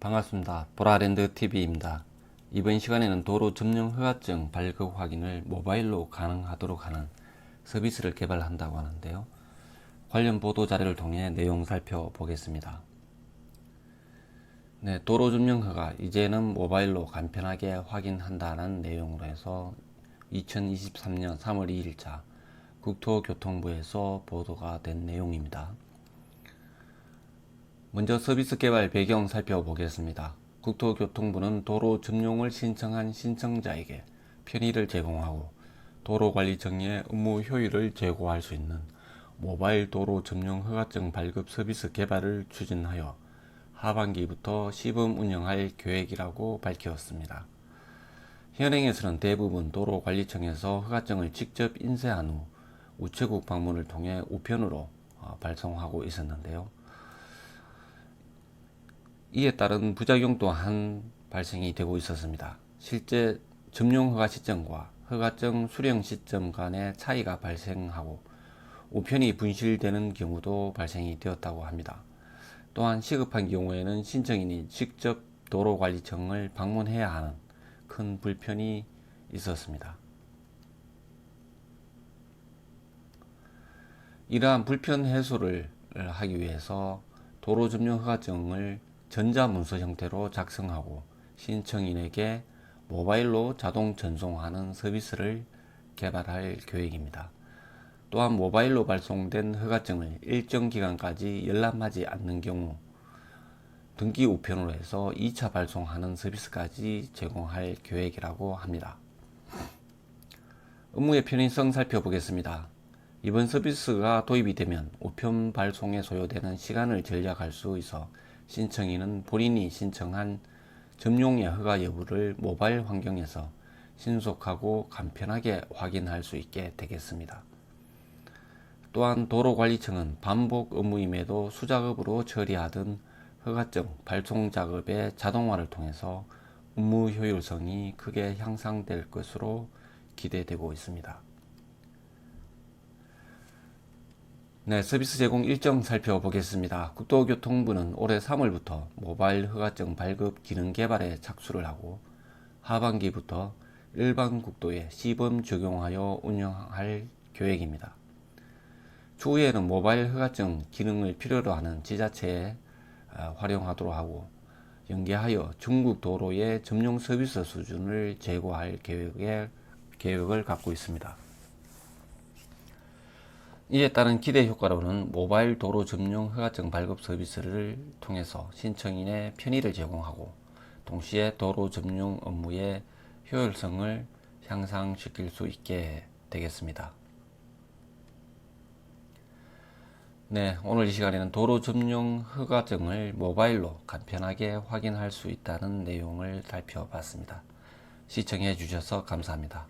반갑습니다. 보라랜드 TV입니다. 이번 시간에는 도로 점령 허가증 발급 확인을 모바일로 가능하도록 하는 서비스를 개발한다고 하는데요. 관련 보도 자료를 통해 내용 살펴보겠습니다. 네, 도로 점령 허가 이제는 모바일로 간편하게 확인한다는 내용으로 해서 2023년 3월 2일자 국토교통부에서 보도가 된 내용입니다. 먼저 서비스 개발 배경 살펴보겠습니다. 국토교통부는 도로 점용을 신청한 신청자에게 편의를 제공하고 도로관리청의 업무 효율을 제고할 수 있는 모바일 도로 점용 허가증 발급 서비스 개발을 추진하여 하반기부터 시범 운영할 계획이라고 밝혔습니다. 현행에서는 대부분 도로관리청에서 허가증을 직접 인쇄한 후 우체국 방문을 통해 우편으로 어, 발송하고 있었는데요. 이에 따른 부작용 또한 발생이 되고 있었습니다. 실제 점용 허가 시점과 허가증 수령 시점 간의 차이가 발생하고 우편이 분실되는 경우도 발생이 되었다고 합니다. 또한 시급한 경우에는 신청인이 직접 도로관리청을 방문해야 하는 큰 불편이 있었습니다. 이러한 불편 해소를 하기 위해서 도로 점용 허가증을 전자문서 형태로 작성하고 신청인에게 모바일로 자동 전송하는 서비스를 개발할 계획입니다. 또한 모바일로 발송된 허가증을 일정 기간까지 열람하지 않는 경우 등기 우편으로 해서 2차 발송하는 서비스까지 제공할 계획이라고 합니다. 업무의 편의성 살펴보겠습니다. 이번 서비스가 도입이 되면 우편 발송에 소요되는 시간을 절약할 수 있어 신청인은 본인이 신청한 점용의 허가 여부를 모바일 환경에서 신속하고 간편하게 확인할 수 있게 되겠습니다. 또한 도로관리청은 반복 업무임에도 수작업으로 처리하던 허가증 발송 작업의 자동화를 통해서 업무 효율성이 크게 향상될 것으로 기대되고 있습니다. 네, 서비스 제공 일정 살펴보겠습니다. 국토교통부는 올해 3월부터 모바일 허가증 발급 기능 개발에 착수를 하고 하반기부터 일반 국도에 시범 적용하여 운영할 계획입니다. 추후에는 모바일 허가증 기능을 필요로 하는 지자체에 어, 활용하도록 하고 연계하여 중국 도로의 점용 서비스 수준을 제고할 계획에, 계획을 갖고 있습니다. 이에 따른 기대 효과로는 모바일 도로 점용 허가증 발급 서비스를 통해서 신청인의 편의를 제공하고 동시에 도로 점용 업무의 효율성을 향상시킬 수 있게 되겠습니다. 네, 오늘 이 시간에는 도로 점용 허가증을 모바일로 간편하게 확인할 수 있다는 내용을 살펴봤습니다. 시청해 주셔서 감사합니다.